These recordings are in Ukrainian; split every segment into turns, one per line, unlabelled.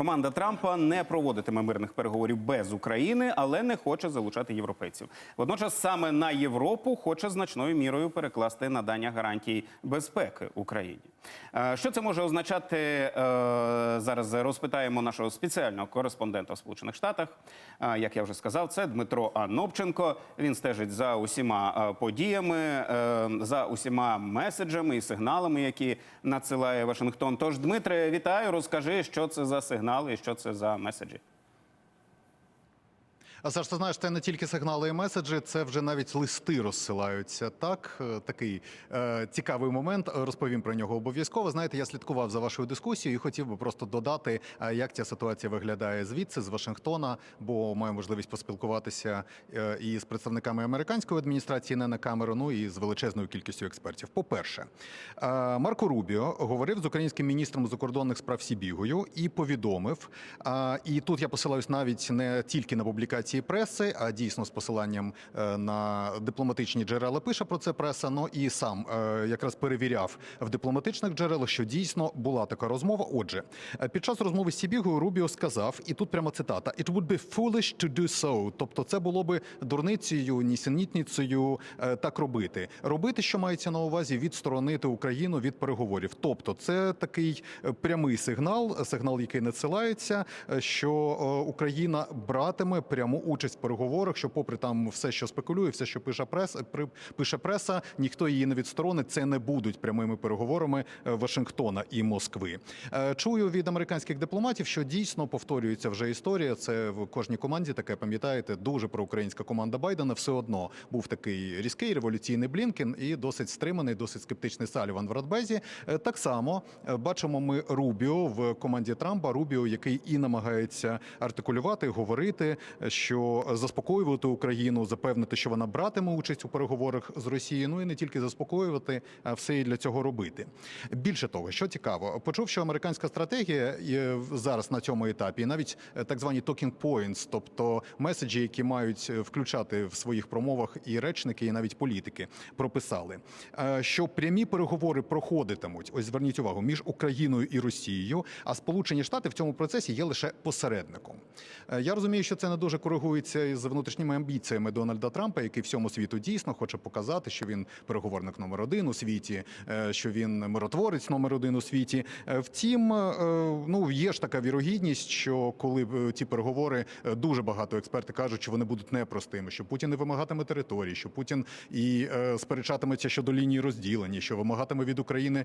Команда Трампа не проводитиме мирних переговорів без України, але не хоче залучати європейців. Водночас саме на Європу хоче значною мірою перекласти надання гарантій безпеки Україні. Е, Що це може означати? Зараз розпитаємо нашого спеціального кореспондента в Сполучених Штатах. Як я вже сказав, це Дмитро Анопченко. Він стежить за усіма подіями, е, за усіма меседжами і сигналами, які надсилає Вашингтон. Тож, Дмитре, вітаю. Розкажи, що це за сигнали і що це за меседжі.
А Саш, ти знаєш, це не тільки сигнали і меседжі, це вже навіть листи розсилаються. Так, Е, такий е, цікавий момент. Розповім про нього обов'язково. Знаєте, я слідкував за вашою дискусією і хотів би просто додати, е, як ця ситуація виглядає звідси, з Вашингтона, бо маю можливість поспілкуватися е, і з представниками американської адміністрації не на камеру, ну і з величезною кількістю експертів. По-перше, е, Марко Рубіо говорив з українським міністром закордонних справ Сібігою і повідомив. І тут я посилаюсь навіть не тільки на публікації преси, а дійсно з посиланням е, на дипломатичні джерела пише про це преса. Ну і сам е, якраз перевіряв в дипломатичних джерелах, що дійсно була така розмова. Отже, е, під час розмови з Сібігою Рубіо сказав, і тут прямо цитата: «It would be foolish to do so». Тобто, це було би дурницею, нісенітницею так робити. Робити, що мається на увазі, відсторонити Україну від переговорів. Тобто, це такий прямий сигнал, сигнал, який надсилається, що Україна братиме пряму участь в переговорах. Що, попри там все, що спекулює, все, що пише преса, при- пише преса, ніхто її не відсторонить. Це не будуть прямими переговорами е, Вашингтона і Москви. Е, Чую від американських дипломатів, що дійсно повторюється вже історія. Це в кожній команді таке пам'ятаєте. Дуже проукраїнська команда Байдена. Все одно був такий різкий революційний Блінкен і досить стриманий, досить скептичний Саліван в Радбезі. Е, Так само е, бачимо ми Рубіо в команді Трампа. Рубіо, який і намагається артикулювати, говорити, е, що заспокоювати Україну, запевнити, що вона братиме участь у переговорах з Росією. Ну і не тільки заспокоювати, а все і для цього робити. Більше того, що цікаво, почув, що американська стратегія зараз на цьому етапі, і навіть е, так звані talking points, тобто меседжі, які мають е, включати в своїх промовах і речники, і навіть політики, прописали, е, що прямі переговори проходитимуть. Ось зверніть увагу між Україною і Росією. А Сполучені Штати в цьому процесі є лише посередником. Я розумію, що це не дуже коригується із внутрішніми амбіціями Дональда Трампа, який всьому світу дійсно хоче показати, що він переговорник номер один у світі, е, що він миротворець номер один у світі. Е, Втім, е, ну є ж така вірогідність, що коли ці переговори дуже багато експерти кажуть, що вони будуть непростими, що Путін не вимагатиме території, що Путін і сперечатиметься щодо лінії розділення, що вимагатиме від України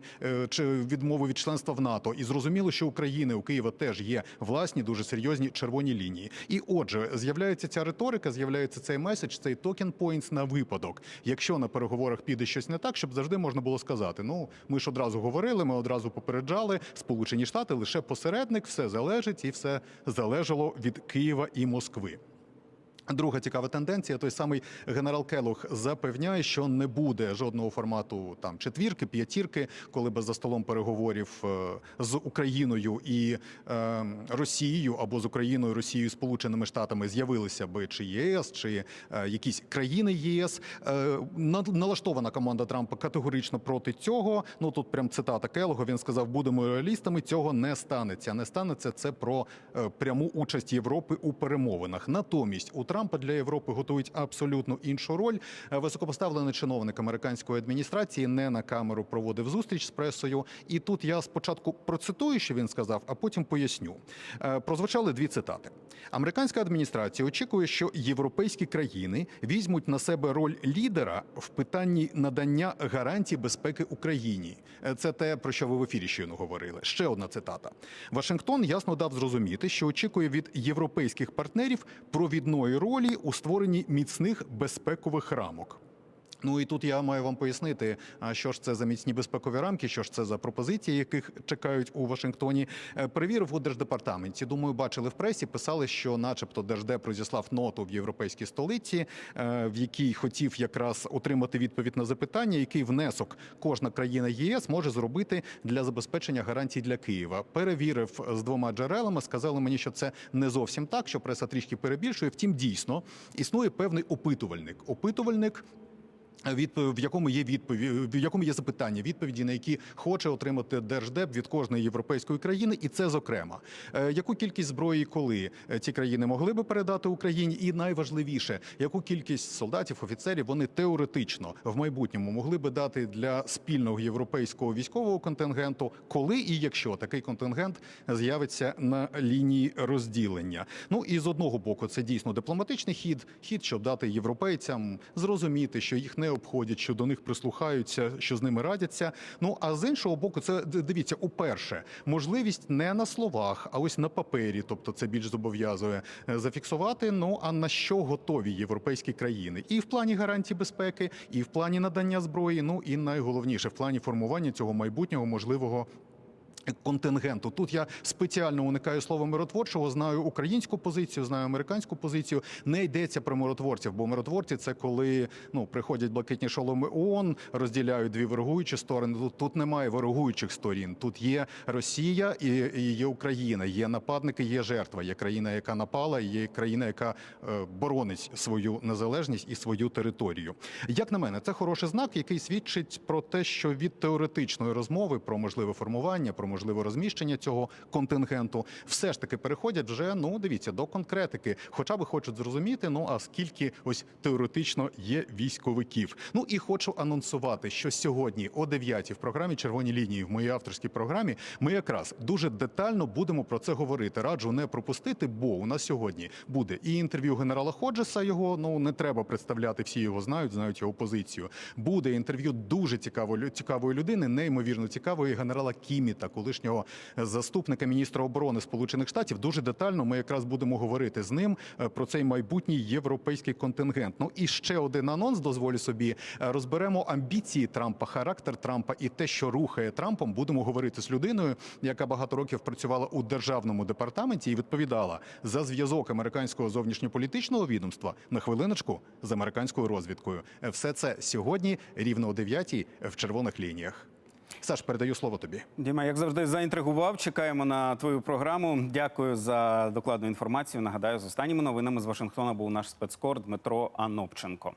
чи відмови від членства в НАТО. І зрозуміло, що України у Києва теж є власні дуже серйозні червоні лінії. І отже, з'являється ця риторика, з'являється цей меседж, цей токен points на випадок. Якщо на переговорах піде щось не так, щоб завжди можна було сказати: ну ми ж одразу говорили, ми одразу попереджали. Сполучені Штати лише посередник, все залежить і все залежало від Києва і Москви. Друга цікава тенденція. Той самий генерал Келух запевняє, що не буде жодного формату там четвірки, п'ятірки, коли би за столом переговорів е, з Україною і е, Росією або з Україною, Росією, Сполученими Штатами з'явилися би чи ЄС, чи е, якісь країни ЄС. Е, налаштована команда Трампа категорично проти цього. Ну тут прям цитата Келога. Він сказав: будемо реалістами. Цього не станеться. Не станеться це про е, пряму участь Європи у перемовинах. Натомість у Трампа для Європи готують абсолютно іншу роль. Е, Високопоставлений чиновник американської адміністрації не на камеру проводив зустріч з пресою. І тут я спочатку процитую, що він сказав, а потім поясню. Е, Прозвучали дві цитати. Американська адміністрація очікує, що європейські країни візьмуть на себе роль лідера в питанні надання гарантій безпеки Україні. Е, Це те, про що ви в ефірі щойно говорили. Ще одна цитата. Вашингтон ясно дав зрозуміти, що очікує від європейських партнерів провідної ролі у створенні міцних безпекових рамок. Ну і тут я маю вам пояснити, що ж це за міцні безпекові рамки, що ж це за пропозиції, яких чекають у Вашингтоні. Е, Перевірив у держдепартаменті. Думаю, бачили в пресі. Писали, що, начебто, держдеп розіслав ноту в європейській столиці, е, в якій хотів якраз отримати відповідь на запитання, який внесок кожна країна ЄС може зробити для забезпечення гарантій для Києва. Перевірив з двома джерелами. Сказали мені, що це не зовсім так, що преса трішки перебільшує. Втім, дійсно існує певний опитувальник. Опитувальник в якому є відповідь, в якому є запитання, відповіді на які хоче отримати держдеп від кожної європейської країни, і це зокрема. Е, яку кількість зброї коли е, ці країни могли би передати Україні, і найважливіше, яку кількість солдатів, офіцерів вони теоретично в майбутньому могли би дати для спільного європейського військового контингенту, коли і якщо такий контингент з'явиться на лінії розділення. Ну і з одного боку, це дійсно дипломатичний хід, хід, щоб дати європейцям зрозуміти, що їх не обходять, що до них прислухаються, що з ними радяться. Ну а з іншого боку, це дивіться, уперше можливість не на словах, а ось на папері, тобто це більш зобов'язує е, зафіксувати. Ну а на що готові європейські країни, і в плані гарантій безпеки, і в плані надання зброї. Ну і найголовніше в плані формування цього майбутнього можливого. Контингенту тут я спеціально уникаю слова миротворчого. Знаю українську позицію, знаю американську позицію. Не йдеться про миротворців, бо миротворці це коли ну приходять блакитні шоломи ООН, розділяють дві ворогуючі сторони. Тут, тут немає ворогуючих сторін. Тут є Росія і, і є Україна. Є нападники, є жертва. Є країна, яка напала, є країна, яка е, боронить свою незалежність і свою територію. Як на мене, це хороший знак, який свідчить про те, що від теоретичної розмови про можливе формування, про можливе розміщення цього контингенту, все ж таки переходять вже ну дивіться до конкретики, хоча би хочуть зрозуміти, ну а скільки ось теоретично є військовиків. Ну і хочу анонсувати, що сьогодні о 9 в програмі Червоні лінії в моїй авторській програмі ми якраз дуже детально будемо про це говорити. Раджу не пропустити, бо у нас сьогодні буде і інтерв'ю генерала Ходжеса. Його ну не треба представляти, всі його знають, знають його позицію. Буде інтерв'ю дуже цікавої цікавої людини, неймовірно цікавої генерала Кіміта, колишнього заступника міністра оборони Сполучених Штатів. Дуже детально ми якраз будемо говорити з ним е, про цей майбутній європейський контингент. Ну і ще один анонс. Дозволю собі Е, розберемо амбіції Трампа, характер Трампа і те, що рухає Трампом. Будемо говорити з людиною, яка багато років працювала у державному департаменті і відповідала за зв'язок американського зовнішньополітичного відомства на хвилиночку з американською розвідкою. Е, Все це сьогодні рівно о 9 в червоних лініях. Саш, передаю слово тобі.
Діма, як завжди, заінтригував. Чекаємо на твою програму. Дякую за докладну інформацію. Нагадаю, з останніми новинами з Вашингтона був наш спецкор Дмитро Анопченко.